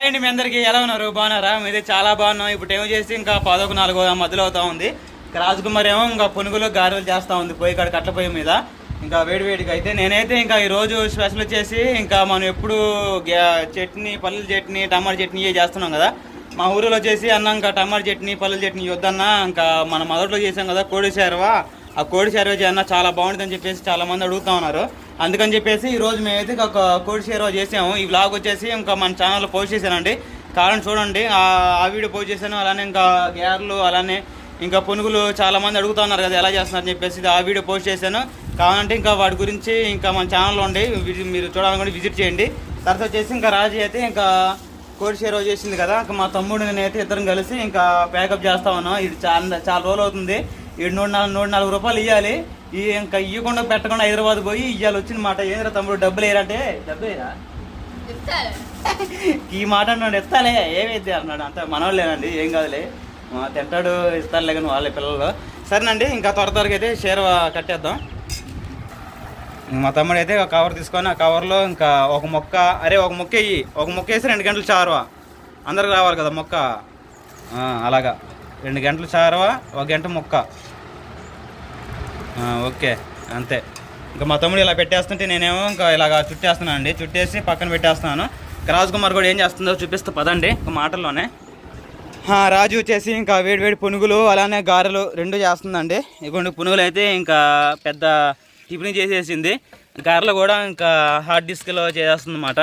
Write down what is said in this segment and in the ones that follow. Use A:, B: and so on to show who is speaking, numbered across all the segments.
A: అండి మీ అందరికి? ఎలా ఉన్నారు? బాగున్నారా? మీది చాలా బాగున్నాం. ఇప్పుడు ఏమో చేసి ఇంకా పదొక నాలుగో మధ్యలో అవుతా ఉంది. రాజకుమార్ ఏమో ఇంకా పునుగులు గారెలు చేస్తూ ఉంది పోయి కాడ కట్ల పొయ్యి మీద. ఇంకా వేడి వేడిగా అయితే నేనైతే ఇంకా ఈ రోజు స్పెషల్ వచ్చేసి ఇంకా మనం ఎప్పుడు గ్యా- చట్నీ పల్లెల చట్నీ టమాటా చట్నీ చేస్తున్నాం కదా. మా ఊరిలో వచ్చేసి అన్న ఇంకా టమాటా చట్నీ పల్లెల చట్నీ వద్దన్నా ఇంకా మన మొదట్లో చేసాం కదా కోడి చేరవా ఆ కోడి చేరవ అన్న చాలా బాగుంటుందని చెప్పేసి చాలా మంది అడుగుతా ఉన్నారు. అందుకని చెప్పేసి ఈ రోజు మేమైతే ఒక కోడి చేరవ చేసాము. ఈ బ్లాగ్ వచ్చేసి ఇంకా మన ఛానల్లో పోస్ట్ చేశానండి. కారణం చూడండి ఆ వీడియో పోస్ట్ చేశాను. అలానే ఇంకా గేర్లు అలానే ఇంకా పునుగులు చాలా మంది అడుగుతా ఉన్నారు కదా ఎలా చేస్తున్నారని చెప్పేసి ఆ వీడియో పోస్ట్ చేశాను. కావాలంటే ఇంకా వాటి గురించి ఇంకా మన ఛానల్లో ఉండి మీరు చూడాలనుకుంటే విజిట్ చేయండి. తర్వాత వచ్చేసి ఇంకా రాజీ అయితే ఇంకా కోడి షేరో చేసింది కదా ఇంకా మా తమ్ముడు నేనైతే ఇద్దరం కలిసి ఇంకా ప్యాకప్ చేస్తా ఉన్నాం. ఇది చాలా చాలా రోజులు అవుతుంది. ఈ నూట నాలుగు నూట నాలుగు రూపాయలు ఇవ్వాలి ఈ ఇంకా ఇవ్వకుండా పెట్టకుండా హైదరాబాద్ పోయి ఇవ్వాలి వచ్చిన మాట. ఏంద్రా తమ్ముడు డబ్బులు వేయరంటే? డబ్బులు ఈ మాట అన్నాడు ఎత్తాలే ఏమైంది అన్నాడు. అంత మనోళ్ళేనండి ఏం కాదులే. మా తింటాడు ఇస్తారులే కానీ వాళ్ళ పిల్లలు. సరేనండి ఇంకా త్వర త్వరగా అయితే షేర్ కట్టేద్దాం. మా తమ్ముడు అయితే ఒక కవర్ తీసుకొని ఆ కవర్లో ఇంకా ఒక మొక్క అరే ఒక మొక్క వేయి. ఒక మొక్క వేసి రెండు గంటలు చారువా. అందరికి రావాలి కదా మొక్క. అలాగా. రెండు గంటలు చారువా ఒక గంట మొక్క. ఓకే అంతే. ఇంకా మా తమ్ముడు ఇలా పెట్టేస్తుంటే నేనేమో ఇంకా ఇలాగ చుట్టేస్తున్నాను అండి చుట్టేసి పక్కన పెట్టేస్తున్నాను. ఇంకా రాజ్ కుమార్ కూడా ఏం చేస్తుందో చూపిస్తూ పదండి ఒక మాటల్లోనే. రాజు వచ్చేసి ఇంకా వేడి వేడి పునుగులు అలానే గారెలు రెండు చేస్తుందండి. ఇటువంటి పునుగులు అయితే ఇంకా పెద్ద టిఫిన్ చేసేసింది. గారెలు కూడా ఇంకా హార్డ్ డిస్క్లో చేసేస్తుంది అనమాట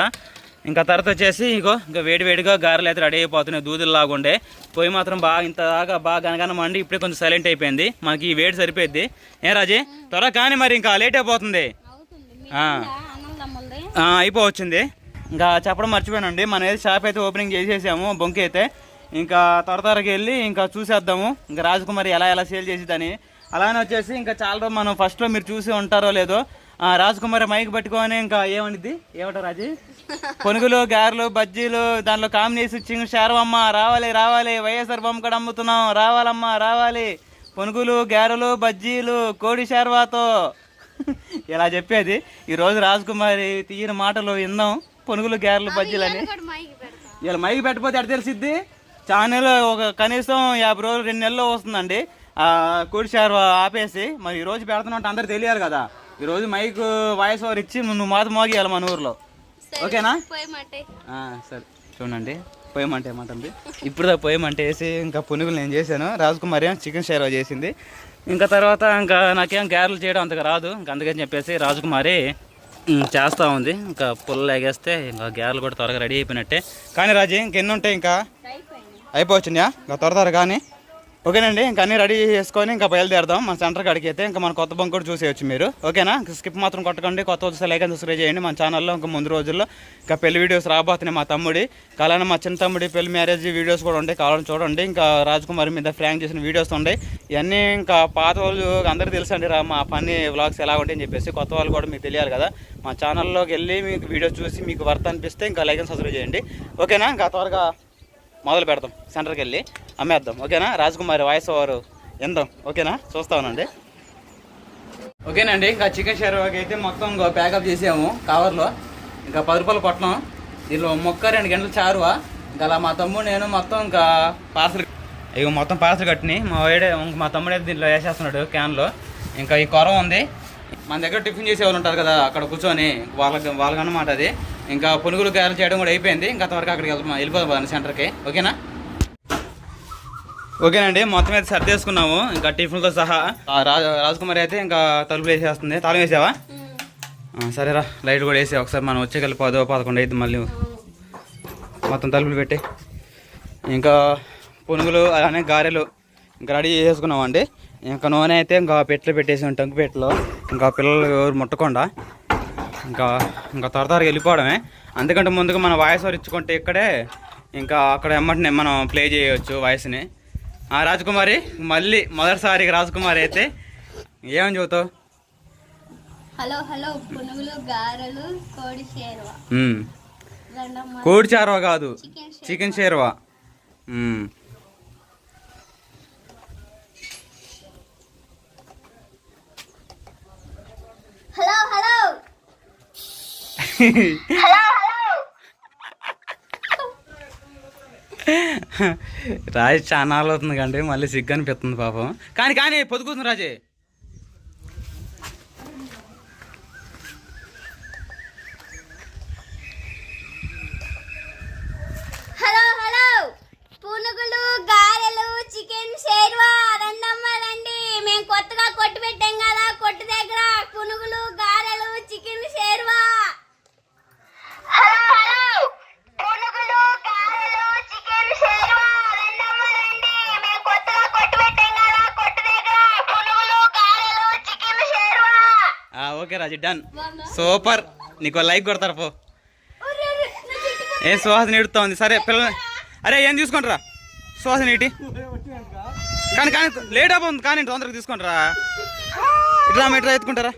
A: ఇంకా తర్వాత వచ్చేసి ఇంకా వేడి వేడిగా గారెలు అయితే రెడీ అయిపోతున్నాయి దూదులు లాగుండే పొయ్యి మాత్రం బాగా ఇంత దాకా బాగా గనగన మండి ఇప్పుడే కొంచెం సైలెంట్ అయిపోయింది. మనకి ఈ వేడి సరిపోయింది ఏ రాజీ? త్వరగా కానీ మరి ఇంకా లేట్ అయిపోతుంది అయిపోవచ్చింది. ఇంకా చెప్పడం మర్చిపోయానండి. మనం ఏది షాప్ అయితే ఓపెనింగ్ చేసేసాము బొంకి అయితే. ఇంకా త్వర త్వరగా వెళ్ళి ఇంకా చూసేద్దాము. ఇంకా రాజకుమారి ఎలా ఎలా సేల్ చేసేదని అలానే వచ్చేసి ఇంకా చాలా రోజు మనం ఫస్ట్లో మీరు చూసి ఉంటారో లేదో రాజకుమారి మైక్ పట్టుకొని ఇంకా ఏమనిద్ది? ఏమంటారు రాజీ? పొనుగులు గారెలు బజ్జీలు దాంట్లో కాంబినేషన్ చింగ్ షారవమ్మ రావాలి రావాలి వైఎస్ఆర్ బొమ్మ కూడా అమ్ముతున్నాం రావాలమ్మా రావాలి. పొనుగులు గారెలు బజ్జీలు కోడి షార్వాతో ఇలా చెప్పేది. ఈరోజు రాజకుమారి తీయని మాటలు విందాం. పొనుగులు గారెలు బజ్జీలని ఇలా మైకి పెట్టకపోతే ఎక్కడ తెలిసిద్ది? ఛానల్ ఒక కనీసం యాభై రోజులు రెండు నెలల్లో వస్తుందండి. కోడి షార్ ఆపేసి మరి ఈ రోజు పెడుతున్నాం అంటే అందరికి తెలియాలి కదా. ఈ రోజు మైక్ వాయిస్ ఓవర్ ఇచ్చి నువ్వు మాత మోగియాలి మన ఊర్లో. ఓకేనా? సరే. చూడండి పోయమంటే ఏమంటుంది ఇప్పుడు పోయమంటే వేసి ఇంకా పునుగులు నేను చేశాను. రాజకుమారి చికెన్ షేర్వా చేసింది. ఇంకా తర్వాత ఇంకా నాకేం గారెలు చేయడం అంతగా రాదు. ఇంకా అందుకని చెప్పేసి రాజకుమారి చేస్తూ ఉంది. ఇంకా పుల్ల ఎగేస్తే ఇంకా గారెలు కూడా త్వరగా రెడీ అయిపోయినట్టే. కానీ రాజీ ఇంకెన్ని ఉంటాయి ఇంకా అయిపోవచ్చుందా ఇంకా త్వర త్వర కానీ ఓకేనండి ఇంకా అన్ని రెడీ చేసుకొని ఇంకా బయలుదేరదాం. మన సెంటర్ కాడికి అయితే ఇంకా మన కొత్త బంక్ కూడా చూసేయచ్చు మీరు. ఓకేనా? స్కిప్ మాత్రం కొట్టకండి. కొత్త వస్తే లైక్ అండ్ సబ్స్క్రైబ్ చేయండి. మన ఛానల్లో ఇంకా ముందు రోజుల్లో ఇంకా పెళ్ళి వీడియోస్ రాబోతున్నాయి మా తమ్ముడి. అలానే మా చిన్న తమ్ముడి పెళ్ళి మ్యారేజ్ వీడియోస్ కూడా ఉంటాయి. కావాలని చూడండి. ఇంకా రాజకుమారి మీద ఫ్రాంక్ చేసిన వీడియోస్ ఉంటాయి. ఇవన్నీ ఇంకా పాత వాళ్ళు అందరూ తెలుసు అండి రా మా పని వ్లాగ్స్ ఎలా ఉంటాయని చెప్పేసి. కొత్త వాళ్ళు కూడా మీకు తెలియాలి కదా. మా ఛానల్లోకి వెళ్ళి మీకు వీడియోస్ చూసి మీకు వర్త్ అనిపిస్తే ఇంకా లైక్ అండ్ సబ్స్క్రైబ్ చేయండి. ఓకేనా? ఇంకా త్వరగా మొదలు పెడతాం సెంటర్కి వెళ్ళి అమ్మేద్దాం. ఓకేనా? రాజకుమారి వాయిస్ ఓవర్ ఎందాం ఓకేనా? చూస్తా ఉన్నాండి ఓకేనండి ఇంకా చికెన్ షెర్వాకి అయితే మొత్తం ఇంకా ప్యాకప్ చేసాము కవర్లో ఇంకా పది రూపాయలు కొట్టడం దీనిలో మొక్క రెండు గంటలు చారువా? ఇంకా అలా మా తమ్ముడు నేను మొత్తం ఇంకా పార్సల్ ఇక మొత్తం పార్సల్ కట్టినాయి. మా వాడే మా తమ్ముడు అయితే దీంట్లో వేసేస్తున్నాడు క్యాన్లో ఇంకా ఈ కొరం ఉంది. మన దగ్గర టిఫిన్ చేసే వాళ్ళు ఉంటారు కదా అక్కడ కూర్చొని. వాళ్ళకి వాళ్ళకన్నమాట అది. ఇంకా పునుగులు గారెలు చేయడం కూడా అయిపోయింది. ఇంకా త్వరగా అక్కడికి వెళ్తాం వెళ్ళిపోదాం సెంటర్కి. ఓకేనా? ఓకేనండి మొత్తం అయితే సర్దేసుకున్నాము ఇంకా టిఫిన్తో సహా. రాజకుమారి అయితే ఇంకా తలుపులు వేసేస్తుంది. తాళం వేసావా? సరేరా. లైట్ కూడా వేసా ఒకసారి మనం వచ్చే కలిపి పదో పదకొండు అయితే మళ్ళీ మొత్తం తలుపులు పెట్టి. ఇంకా పునుగులు అలానే గారెలు ఇంకా రెడీ చేసుకున్నామండి. ఇంకా నూనె అయితే ఇంకా పెట్టెలు పెట్టేసాం టంకు పెట్టెలో. ఇంకా పిల్లలు ఎవరు ముట్టకుండా. ఇంకా ఇంకా త్వర త్వరగా వెళ్ళిపోవడమే. అందుకంటే ముందుగా మన వాయిస్ ఓవర్ ఇచ్చుకుంటే ఇక్కడే ఇంకా అక్కడ ఎమ్మటనే మనం ప్లే చేయవచ్చు వాయిస్ని. ఆ రాజకుమారి మళ్ళీ మొదటిసారి రాజకుమారి అయితే ఏమని చెబుతావు?
B: హలో హలో పునుగులు గారెలు కోడి
A: చారవా కాదు
B: చికెన్ షేర్వా
A: చికెన్ షేర్వా ఉమ్.
B: Hello hello hello hello
A: Raju చాలా అవుతుంది కండి మళ్ళీ సిగ్గు అనిపిస్తుంది పాపం. కానీ కానీ పొద్దుకుంటుంది రాజే.
B: Hello hello. పునుగులు గారెలు చికెన్ మేము కొత్తగా కొట్టు పెట్టాం కదా కొట్టు దగ్గర. పునుగులు గారెలు chicken sherwa.
A: Okay Raju done super. నీకు లైక్ కొడతారు పో. ఏం సుహాసిని ఇడుతా ఉంది. సరే పిల్లలు అరే ఏం తీసుకుంటారా? సుహాసిని ఇటీ కానీ కానీ లేట్ అయిపోతుంది. కానీ తొందరగా తీసుకుంటారా? ఇట్లా ఇట్లా ఎత్తుకుంటారా?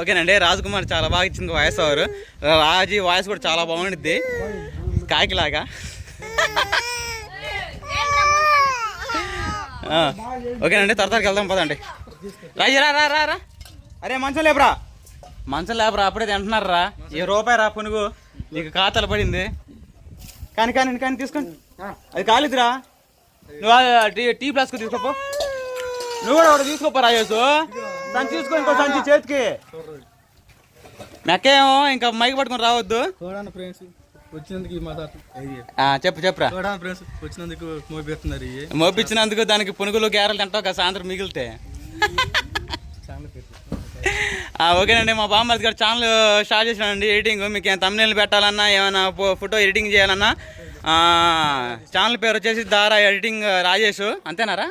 A: ఓకేనండి రాజ్ కుమార్ చాలా బాగా ఇచ్చింది వాయిస్ ఓవర్ రాజీ వాయిస్ కూడా చాలా బాగుండిద్ది. కాకిలాగా. ఓకేనండి తరతరకి వెళ్దాం పదండి. రాజీ రా రా రా రా. అరే మంచం లేపురా. మంచం లేపురా అప్పుడే అంటున్నారు రా ఏ రూపాయి రా పునుగు. నీకు ఖాతాలు పడింది. కానీ కానీ కానీ తీసుకోండి అది కాలేదురా. నువ్వు టీ టీ ఫ్లాస్క్ తీసుకోపో. నువ్వు కూడా ఒకటి తీసుకోపో రాజేసు సంచి తీసుకో ఇంకో సంచి చేతికి. మెక్కేమో ఇంకా మైక్ పట్టుకొని రావద్దు.
C: చూడండి ఫ్రెండ్స్ వచ్చినందుకు ఈ మాట ఇది.
A: ఆ, చెప్పు చెప్పురా
C: చూడండి ఫ్రెండ్స్ వచ్చినందుకు మోపిస్తున్నారు ఇవి
A: మోపించినందుకు దానికి పునుగులు గ్యారెలు తింటావు ఒక సాయంత్రం మిగిలితే. ఓకేనండి మా బామ్మది గారు ఛానల్ స్టార్ట్ చేసినానండి ఎడిటింగ్. మీకు ఏమైనా తమ్నేల్ పెట్టాలన్నా ఏమైనా ఫో- ఫోటో ఎడిటింగ్ చేయాలన్నా ఆ, ఛానల్ పేరు వచ్చేసి దారా ఎడిటింగ్ రాజేష్. అంతేనారా?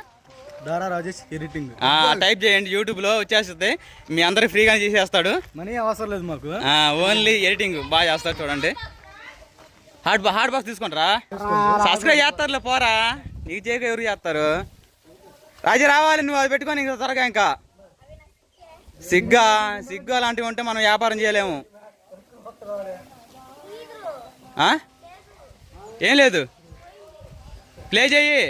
C: దారా రాజేష్ ఎడిటింగ్.
A: టైప్ చేయండి యూట్యూబ్లో వచ్చేస్తుంది. మీ అందరికి ఫ్రీగానే చేసేస్తాడు.
C: మనీ అవసరం లేదు మాకు.
A: ఓన్లీ ఎడిటింగ్ బాగా చేస్తాడు చూడండి. హార్డ్ బా హార్డ్ బాక్స్ తీసుకుంటారా? సబ్స్క్రైబ్ చేస్తారులే పోరా. నీకు చేయక ఎవరు చేస్తారు? రాజు రావాలి నువ్వు అది పెట్టుకొని ఇంకా త్వరగా ఇంకా. సిగ్గా సిగ్గు అలాంటివి ఉంటే మనం వ్యాపారం చేయలేము? ఏం లేదు. ప్లే చెయ్యి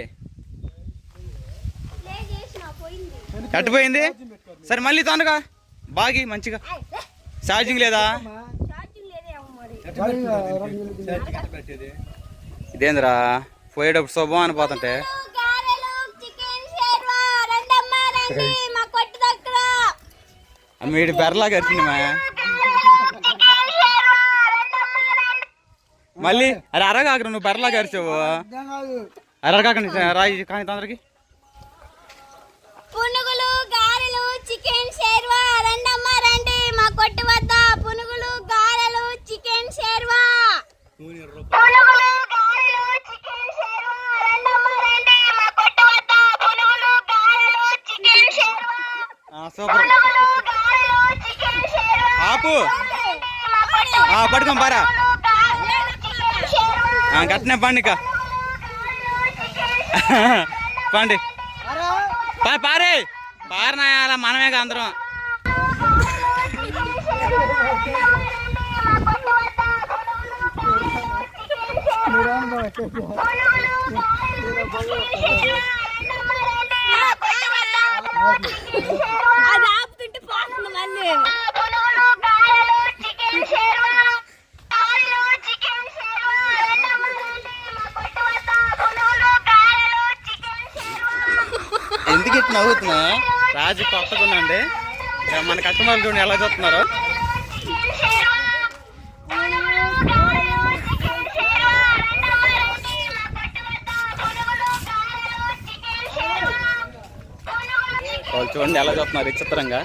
A: కట్టిపోయింది సరే మళ్ళీ తొందరగా బాగి మంచిగా ఛార్జింగ్ లేదా
C: ఇదేంద్రా
A: ఇదేందిరా పోయేటప్పుడు శుభం అని పోతుంటే
B: గారెలు చికెన్ మా
A: మీడి బెర్రలా గడిచింది మళ్ళీ అరే అరగాకరు నువ్వు బెర్రలా కరిచావు అరగాకండి రాయి కానీ తొందరకి
B: కొట్టు వద్ద పునుగులు గారెలు చికెన్ షేర్వా. పునుగులు గారెలు చికెన్ షేర్వా. రండమ్మ రండి మా కొట్టు వద్ద పునుగులు గారెలు చికెన్ షేర్వా.
A: ఆ, సూపర్
B: గారెలు చికెన్ షేర్వా.
A: ఆపు.
B: మా కొట్టు
A: ఆ, పట్టుకోం పారా. ఆ, గట్టినే పండి ఇక. పండి. పా పారే. పారనాయాల మనమే అందరం.
B: అది ఆపుతుంటే పోతుంది మళ్ళీ.
A: ఎందుకు ఇట్లా నవ్వుతున్నా రాజు కొత్తగా ఉందండి మన కస్టమర్లు చూడండి ఎలా చూస్తున్నారు? వాళ్ళు చూడండి ఎలా చూస్తున్నారు విచిత్రంగా.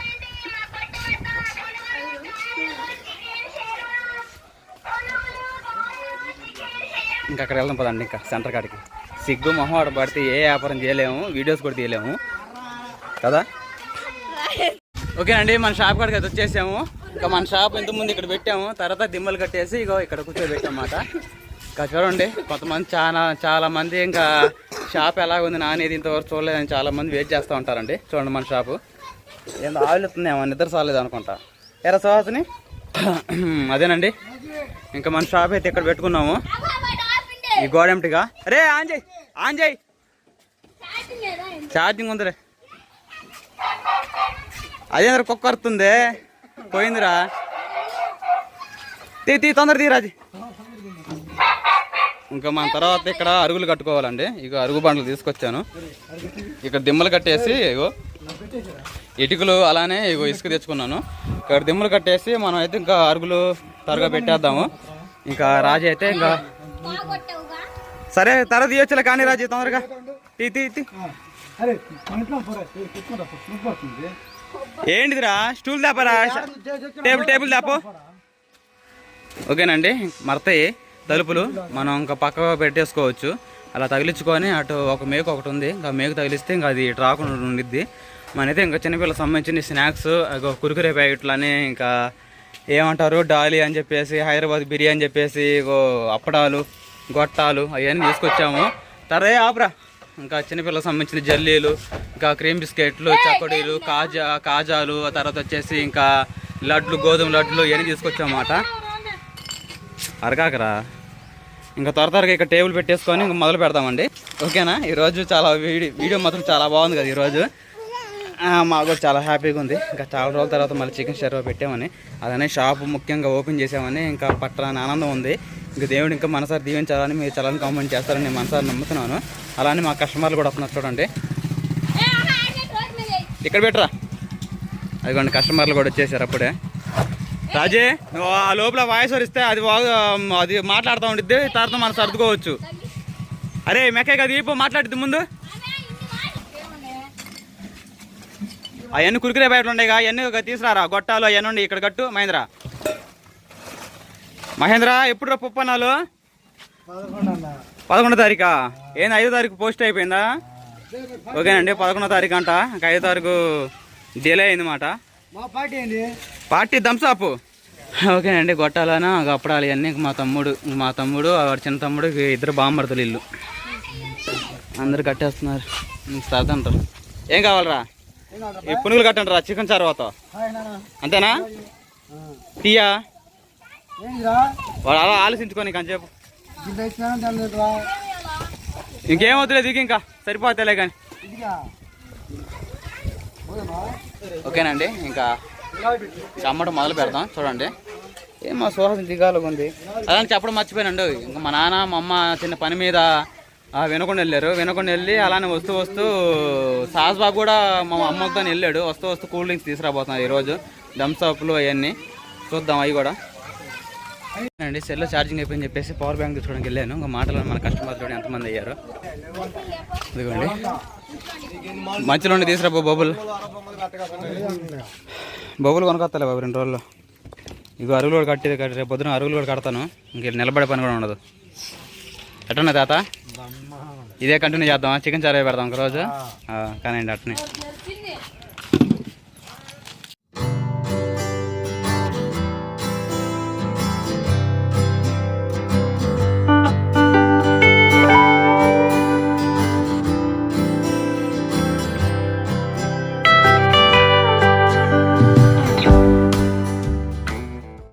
A: ఇంకా అక్కడ వెళ్దాం పదండి ఇంకా సెంటర్ కాడికి. సిగ్గు మొహం ఆడ పడితే ఏ వ్యాపారం చేయలేము వీడియోస్ కూడా తీయలేము. కదా? ఓకేనండి మన షాప్ కాడికి అయితే వచ్చేసాము. ఇంకా మన షాప్ ఇంత ముందు ఇక్కడ పెట్టాము. తర్వాత దిమ్మలు కట్టేసి ఇగో ఇక్కడ కూర్చోబెట్టామన్నమాట. ఇంకా చూడండి కొంతమంది చాలా చాలా మంది ఇంకా షాప్ ఎలా ఉంది నానేది ఇంతవరకు చూడలేదని చాలా మంది వెయిట్ చేస్తూ ఉంటారండి. చూడండి మన షాపు. ఏందో ఆవిలుతుందేమో నిద్ర చాలేదు అనుకుంటా. ఎరా సుహాసిని? అదేనండి. ఇంకా మన షాప్ అయితే ఇక్కడ పెట్టుకున్నాము. ఈ గోడెంటిగా అరే ఆన్ చేయి ఆన్ చేయి ఛార్జింగ్ ఉందిరే. అదేంద్ర కుక్క వస్తుంది పోయిందిరా. తీ తీ తొందర తీ ఇంకా మన తర్వాత ఇక్కడ అరుగులు కట్టుకోవాలండి. ఇక అరుగు బండ్లు తీసుకొచ్చాను. ఇక్కడ దిమ్మలు కట్టేసి ఇగో ఇటుకలు అలానే ఇగో ఇసుక తెచ్చుకున్నాను. ఇక్కడ దిమ్మలు కట్టేసి మనం అయితే ఇంకా అరుగులు త్వరగా పెట్టేద్దాము. ఇంకా రాజు అయితే ఇంకా సరే తర్వాత తీయొచ్చులే కానీ రాజు తొందరగా. తీ తీ తీ. ఏంటిదిరా? స్టూల్ దాపరా? టేబుల్ టేబుల్ దాపో. ఓకేనండి మరతాయి తలుపులు. మనం ఇంకా పక్క పెట్టేసుకోవచ్చు. అలా తగిలించుకొని అటు ఒక మేకు ఒకటి ఉంది. ఇంకా మేకు తగిలిస్తే ఇంకా అది రాకుండా ఉండిద్ది. మనైతే ఇంకా చిన్నపిల్లలకు సంబంధించిన స్నాక్స్ కురుకురే ప్యాకెట్లు అని ఇంకా ఏమంటారు? డాలి అని చెప్పేసి హైదరాబాద్ బిర్యానీ అని చెప్పేసి అప్పడాలు గొట్టాలు అవన్నీ తీసుకొచ్చాము. తరే ఆపరా. ఇంకా చిన్నపిల్లలకు సంబంధించిన జల్లీలు ఇంకా క్రీమ్ బిస్కెట్లు చకోడీలు కాజా కాజాలు ఆ తర్వాత వచ్చేసి ఇంకా లడ్లు గోధుమ లడ్లు ఇవన్నీ తీసుకొచ్చామన్నమాట. అరకాకరా? ఇంకా త్వర త్వరగా ఇక్కడ టేబుల్ పెట్టేసుకొని ఇంకా మొదలు పెడదామండి ఓకేనా? ఈరోజు చాలా వీడియో వీడియో మాత్రం చాలా బాగుంది కదా ఈరోజు. మాకు కూడా చాలా హ్యాపీగా ఉంది. ఇంకా చాలా రోజుల తర్వాత మళ్ళీ చికెన్ షర్వా పెట్టామని. అలానే షాప్ ముఖ్యంగా ఓపెన్ చేసామని ఇంకా పట్టరాని ఆనందం ఉంది. ఇంకా దేవుడు ఇంకా మనసారి దీవించాలని మీరు చాలా కామెంట్ చేస్తారని నేను మనసారి నమ్ముతున్నాను. అలానే మా కస్టమర్లు కూడా వస్తున్నారు చూడండి. ఇక్కడ పెట్టరా? అదిగోండి కస్టమర్లు కూడా వచ్చేసారు అప్పుడే. రాజే నువ్వు ఆ లోపల వాయిస్ ఇస్తే అది అది మాట్లాడుతూ ఉండిద్ది తర్వాత మనం సర్దుకోవచ్చు. అరే మెక్కే కదా ఇప్పుడు మాట్లాడిద్ది ముందు? అవన్నీ కురికిరే బయట ఉండేగా అవన్నీ తీసుకురారా? గొట్టాలు అవన్నీ ఉండి ఇక్కడ కట్టు మహేంద్ర. మహేంద్ర ఎప్పుడు రా పుప్పన్నాలు?
C: పదకొండు
A: తారీఖా? ఏంది ఐదో తారీఖు పోస్ట్ అయిపోయిందా? ఓకేనండి పదకొండో తారీఖు అంట. ఇంకా ఐదో తారీఖు డిలే అయిందన్నమాట.
C: మా పార్టీ
A: థమ్స్అప్ ఓకేనండి గొట్టాలన అప్పడాలి అన్నీ మా తమ్ముడు మా తమ్ముడు వాడి చిన్న తమ్ముడు ఇద్దరు బామ్మర్తలు ఇల్లు. అందరు కట్టేస్తున్నారు. సరదంటారు ఏం కావాలరా? ఈ పునుగులు కట్టండి రా చికెన్ తర్వాత అంతేనా? టీయా? వాడు అలా ఆలోచించుకొని కంచేపు
C: తెలీదురా
A: ఇంకేం వద్దులేదు దిగి ఇంకా. సరిపోతేలే కానీ? ఓకేనండి ఇంకా చమ్మటం మొదలు పెడదాం చూడండి. ఏం మా సుహాసం దిగాలుగా ఉంది. చెప్పడం మర్చిపోయానండి. ఇంకా మా నాన్న మా అమ్మ చిన్న పని మీద వినకుండా వెళ్ళారు. వినకుండా వెళ్ళి అలానే వస్తూ వస్తూ సాస్ బాబు కూడా మా అమ్మతో వెళ్ళాడు. వస్తూ వస్తూ కూల్ డ్రింక్స్ తీసుకురాబోతున్నారు ఈరోజు. థమ్స్ అప్లు అవన్నీ. చూద్దాం అవి కూడా. అండి సెల్లో ఛార్జింగ్ అయిపోయింది చెప్పేసి పవర్ బ్యాంక్ తీసుకోవడానికి వెళ్ళాను. ఇంకా మాటలు మన కస్టమర్ చూడండి ఎంతమంది అయ్యారు? ఇదిగోండి. మంచిలో ఉండి తీసుకురా బాబు బబుల్. బొబ్బులు బాబు రెండు రోజుల్లో. ఇగో అరుగులు కూడా కట్టేది కట్టి రేపు పొద్దున అరుగులు కూడా కడతాను. ఇంక నిలబడే పని కూడా ఉండదు. ఎట్టున్నా తాత? ఇదే కంటిన్యూ చేద్దామా? చికెన్ చారే పెడదాం ఒక రోజు ఆ, అట్నే